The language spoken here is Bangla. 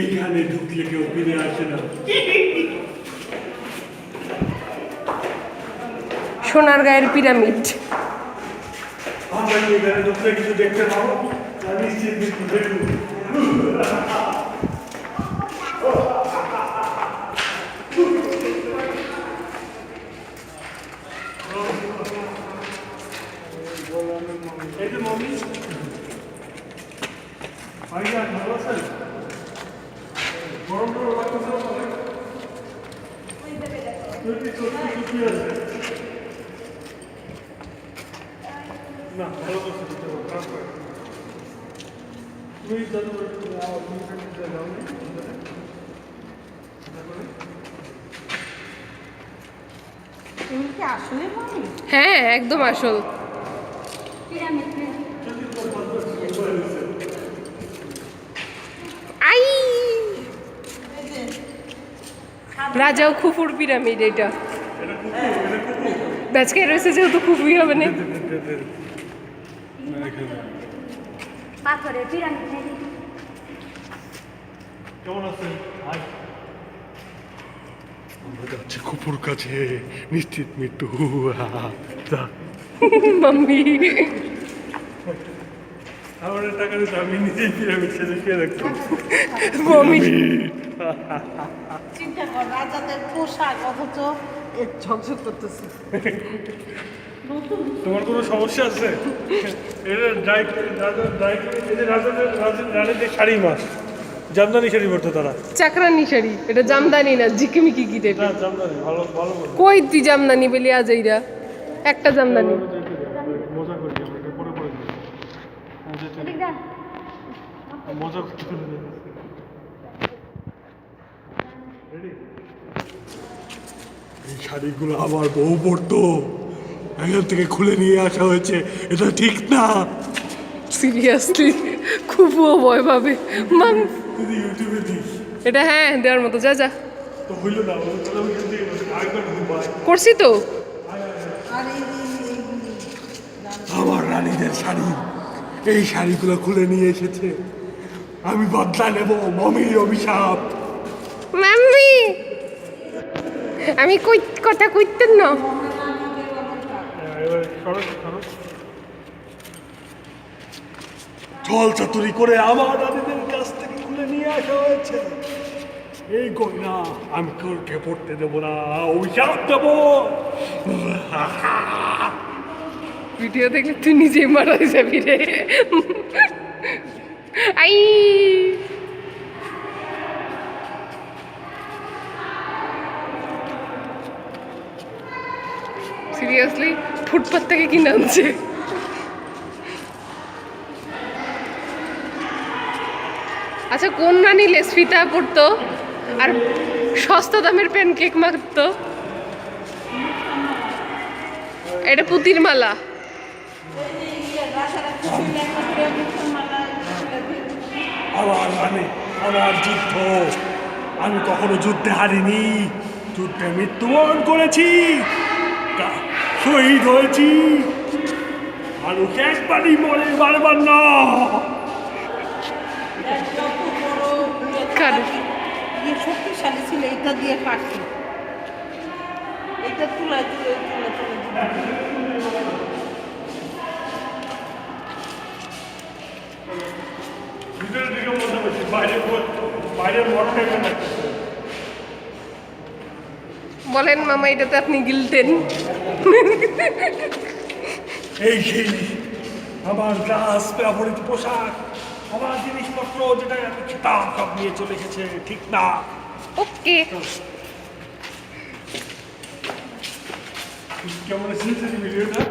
এইখানে ঢুকলে কেউ ফিরে আসে না সোনার গায়ের পিরামিড আমরা এখানে ঢুকলে কিছু দেখতে পাবো নিশ্চিত দেখুন না ভালো করছে। তুমি কি আসলে হ্যাঁ একদম আসল পিরামিড আই রাজা ও খুফুর পিরামিড এটা। বেচকে রয়েছে যেহেতু খুবই হবে না। পাথরের পিরামিড কেমন আছেন? আমরা যাচ্ছি কুপুর কাছে। নিশ্চিত মৃত্যু। মাম্মি। আমার আমি নিজেই পিরামিড সেজে খেয়ে রাখছি মাম্মি চিন্তা কর রাজাদের পোশাক অথচ ঝকঝক করতেছে। তোমার কোনো সমস্যা আছে? এটা ড্রাই রাজা ড্রাই এটা রাজাদের রানীদের শাড়ি মাস জামদানি শাড়ি পরতো তারা। চাকরানি শাড়ি এটা জামদানি না ঝিকিমিকি কি দেবে না জামদানি ভালো ভালো কই তুই জামদানি বলি আজ এইরা? একটা জামদানি মজা করি আমরা এটা পরে পরে দিই। আমি যেতে- এদিক দা। মজা করতে এই শাড়িগুলো আমার বউ পরতো এখান থেকে খুলে নিয়ে আসা হয়েছে এটা ঠিক না সিরিয়াসলি খুবও ভয় পাবে যদি ইউটিউবে এটা হ্যাঁ দেওয়ার মতো যা যা করছি তো আমার রানীদের শাড়ি এই শাড়িগুলো খুলে নিয়ে এসেছে। আমি বদলা নেব মমির অভিশাপ। মাম্মি! আমি কই কথা কইতেন না। ছল চাতুরি করে আমার রানীদের কাছ থেকে খুলে নিয়ে আসা হয়েছে। এই গয়না আমি কাউকে পড়তে দেবো না অভিশাপ দেবো। ভিডিও দেখলে তুই নিজেই মারা যাবি রে। আই। সিরিয়াসলি ফুটপাথ থেকে কিনে আনছে আচ্ছা কোন রানী লেসফিতা পড়তো? আর সস্তা দামের প্যানকেক মারতো এটা পুতির মালা রাজারা খুশি লেখা পিরামিড মালা আমার রানী আমার যুদ্ধ আমি কখনো যুদ্ধে হারিনি। যুদ্ধে মৃত্যুবরণ করেছি। শহীদ হয়েছি। মানুষ একবারই মরে বারবার না। শক্তিশালী ছিল, এটা দিয়ে কাটছি এটা তুলে তুলে তুলে তুলে। ভিতরের দিকে মজা বেশি বাইরে বাইরে মরতে বলেন মামা এটাতে আপনি গিলতেন এই সেই আমার গ্লাস ব্যবহৃত পোশাক আমার জিনিসপত্র যেটা আমি খেতাম সব নিয়ে চলে গেছে ঠিক না? ওকে। কেমন এসেছে ভিডিওটা